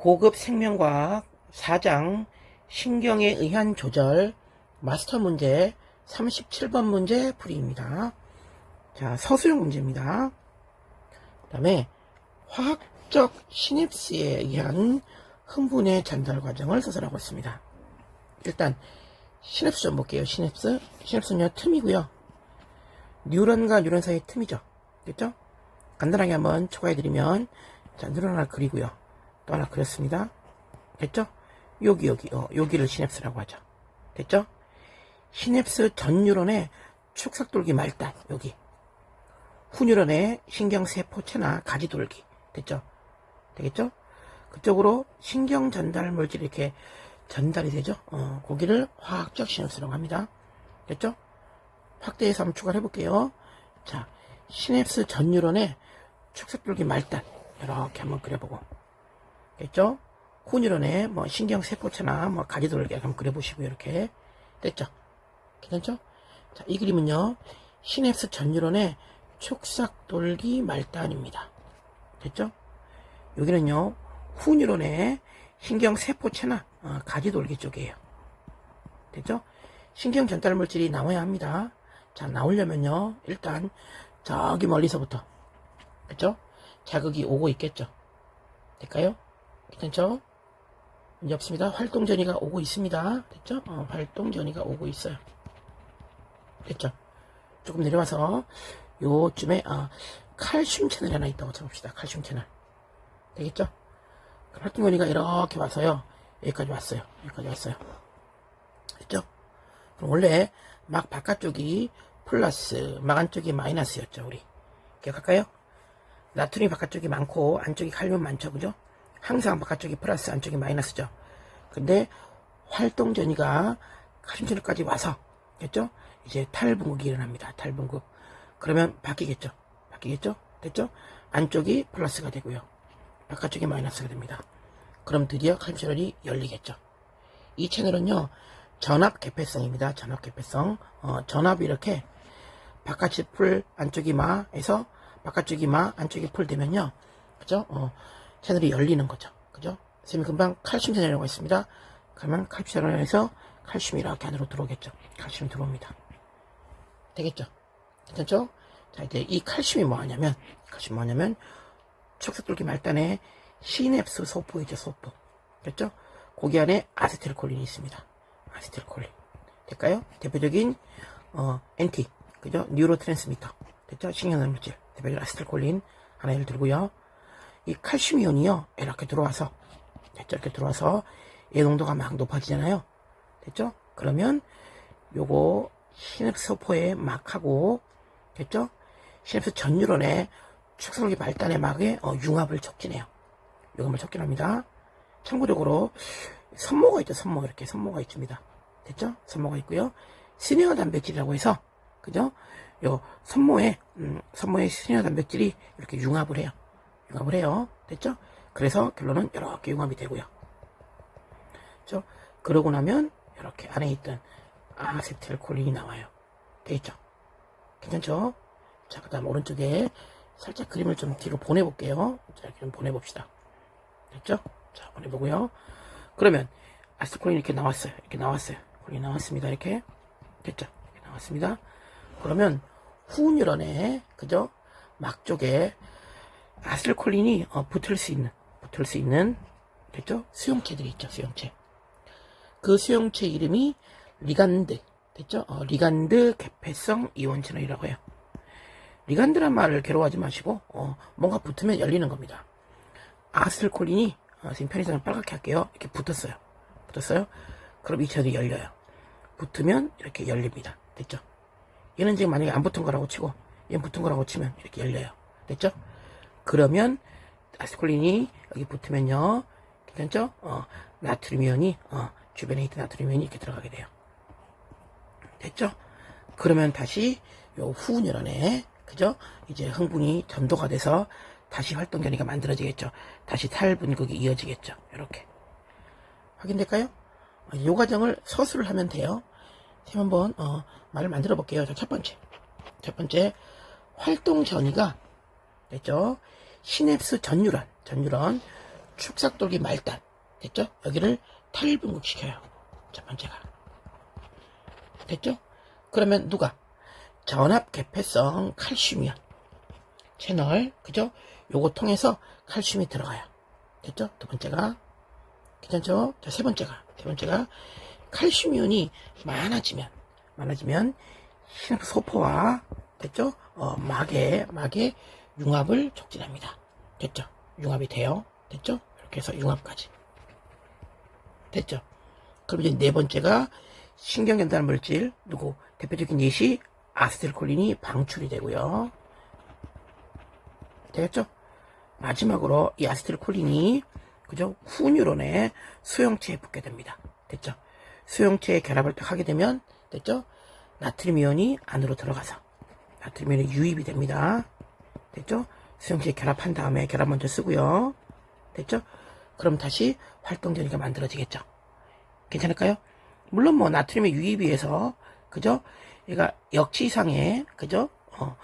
고급 생명과학 4장 신경에 의한 조절 마스터 문제 37번 문제 풀이입니다. 자, 서술형 문제입니다. 그 다음에 화학적 시냅스에 의한 흥분의 전달 과정을 서술하고 있습니다. 일단 시냅스 좀 볼게요. 시냅스. 시냅스는요, 틈이고요. 뉴런과 뉴런 사이의 틈이죠. 됐죠? 간단하게 한번 초과해드리면, 자, 하나 그리고요. 또 하나 그렸습니다. 됐죠? 여기, 여기, 어, 여기를 시냅스라고 하죠. 됐죠? 시냅스 전 뉴런의 축삭돌기 말단, 여기. 후뉴런의 신경세포체나 가지돌기. 됐죠? 되겠죠? 그쪽으로 신경 전달 물질이 이렇게 전달이 되죠? 어, 거기를 화학적 시냅스라고 합니다. 됐죠? 확대해서 한번 추가를 해볼게요. 자, 시냅스 전 뉴런의 축삭돌기 말단. 이렇게 한번 그려보고. 됐죠? 후뉴런의 뭐 신경세포체나 뭐 가지돌기 한번 그려보시고 이렇게. 됐죠? 괜찮죠? 자, 이 그림은요, 시냅스 전 뉴런의 축삭돌기 말단입니다. 됐죠? 여기는요, 후뉴런의 신경세포체나 어, 가지돌기 쪽이에요. 됐죠? 신경 전달 물질이 나와야 합니다. 자, 나오려면요, 일단 저기 멀리서부터, 됐죠? 자극이 오고 있겠죠? 될까요? 괜찮죠? 문제 없습니다. 활동 전이가 오고 있습니다. 됐죠? 어, 활동 전이가 오고 있어요. 됐죠? 조금 내려와서 요쯤에 아, 칼슘 채널이 하나 있다고 쳐봅시다. 칼슘 채널. 되겠죠? 활동 전이가 이렇게 와서요. 여기까지 왔어요. 여기까지 왔어요. 됐죠? 그럼 원래 막 바깥쪽이 플러스, 막 안쪽이 마이너스였죠, 우리. 기억할까요? 나트륨이 바깥쪽이 많고 안쪽이 칼륨 많죠, 그죠? 항상 바깥쪽이 플러스, 안쪽이 마이너스죠. 근데 활동 전이가 채널까지 와서, 됐죠? 이제 탈분국이 일어납니다. 탈분국. 그러면 바뀌겠죠? 바뀌겠죠? 됐죠? 안쪽이 플러스가 되고요. 바깥쪽이 마이너스가 됩니다. 그럼 드디어 칼슘 채널이 열리겠죠. 이 채널은요, 전압 개폐성입니다. 전압 개폐성. 어, 전압이 이렇게 바깥이 풀, 안쪽이 마에서 바깥쪽이 마, 안쪽이 풀 되면요. 그죠? 어, 채널이 열리는 거죠. 그죠? 선생님이 금방 칼슘 채널이라고 했습니다. 그러면 칼슘 채널에서 칼슘이 이렇게 안으로 들어오겠죠. 칼슘이 들어옵니다. 되겠죠? 괜찮죠? 자, 이제 이 칼슘이 뭐 하냐면, 칼슘이 뭐냐면, 척삭돌기 말단에 시냅스 소포이죠, 소포. 됐죠? 거기 안에 아세틸콜린이 있습니다. 아세틸콜린. 될까요? 대표적인, 어, 엔티. 그죠? 뉴로트랜스미터. 됐죠? 신경전 물질. 대표적인 아세틸콜린. 하나 예를 들고요. 이 칼슘 이온이요. 이렇게 들어와서, 됐죠? 이렇게 들어와서, 얘 농도가 막 높아지잖아요. 됐죠? 그러면, 요거, 시냅스 소포에 막 하고, 됐죠? 시냅스 전유론에 축성기 발단의 막에 어, 융합을 촉진해요. 융합을 촉진합니다. 참고적으로 선모가 있죠. 선모 이렇게 선모가 있습니다. 됐죠? 선모가 있고요. 시니어 단백질이라고 해서 그죠? 요 선모에 음, 선모의 시니어 단백질이 이렇게 융합을 해요. 융합을 해요. 됐죠? 그래서 결론은 이렇게 융합이 되고요. 그죠? 그러고 나면 이렇게 안에 있던 아세틸콜린이 나와요. 되겠죠? 괜찮죠? 자, 그 다음 오른쪽에 살짝 그림을 좀 뒤로 보내볼게요. 자, 이렇게 좀 보내봅시다. 됐죠? 자, 보내보고요. 그러면 아스콜린 이렇게 나왔어요. 이렇게 나왔어요. 콜린 나왔습니다. 이렇게. 됐죠? 이렇게 나왔습니다. 그러면 후뉴런에, 그죠? 막 쪽에 아스콜린이 어, 붙을 수 있는, 붙을 수 있는, 됐죠? 수용체들이 있죠. 수용체. 그 수용체 이름이 리간드. 됐죠? 어, 리간드 개폐성 이온 채널이라고 해요. 리간드란 말을 괴로워하지 마시고 어, 뭔가 붙으면 열리는 겁니다. 아스틸콜린이 어, 지금 편의점을 빨갛게 할게요. 이렇게 붙었어요. 붙었어요. 그럼 이 채널이 열려요. 붙으면 이렇게 열립니다. 됐죠? 얘는 지금 만약에 안 붙은 거라고 치고 얘는 붙은 거라고 치면 이렇게 열려요. 됐죠? 그러면 아스콜린이 여기 붙으면요. 괜찮죠? 어, 나트륨 이온이 어, 주변에 있던 나트륨 이온이 이렇게 들어가게 돼요. 됐죠? 그러면 다시 요 후뉴런에 그죠? 이제 흥분이 전도가 돼서 다시 활동 견이가 만들어지겠죠. 다시 탈분극이 이어지겠죠. 이렇게 확인될까요? 어, 이 과정을 서술을 하면 돼요. 지금 한번 어, 말을 만들어 볼게요. 자, 첫 번째, 첫 번째 활동 전이가 됐죠? 시냅스 전유런, 전유런 축삭돌기 말단. 됐죠? 여기를 탈분극시켜요. 첫 번째가. 됐죠? 그러면 누가? 전압 개폐성 칼슘이온. 채널, 그죠? 요거 통해서 칼슘이 들어가요. 됐죠? 두 번째가. 괜찮죠? 자, 세 번째가. 세 번째가 칼슘이온이 많아지면, 많아지면 소포와, 됐죠? 어, 막의, 막의 융합을 촉진합니다. 됐죠? 융합이 돼요. 됐죠? 이렇게 해서 융합까지. 됐죠? 그럼 이제 네 번째가 신경전달 물질, 누구? 대표적인 예시, 아스틸콜린이 방출이 되고요. 되겠죠? 마지막으로 이 아스틸콜린이 그죠? 후뉴론의 수용체에 붙게 됩니다. 됐죠? 수용체에 결합을 딱 하게 되면 됐죠? 나트륨 이온이 안으로 들어가서 나트륨 이온이 유입이 됩니다. 됐죠? 수용체에 결합한 다음에 결합 먼저 쓰고요. 됐죠? 그럼 다시 활동전이가 만들어지겠죠. 괜찮을까요? 물론 뭐 나트륨의 유입에 의해서 그죠? 얘가 역치 이상의 그죠? 어,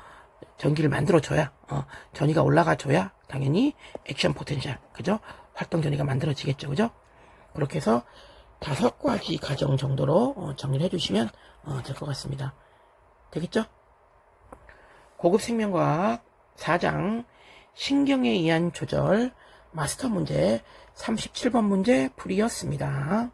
전기를 만들어 줘야 어, 전위가 올라가 줘야 당연히 액션 포텐셜 그죠? 활동 전위가 만들어지겠죠. 그죠? 그렇게 해서 다섯 가지 과정 정도로 어, 정리를 해주시면 어, 될 것 같습니다. 되겠죠? 고급 생명과학 4장 신경에 의한 조절 마스터 문제 37번 문제 풀이였습니다.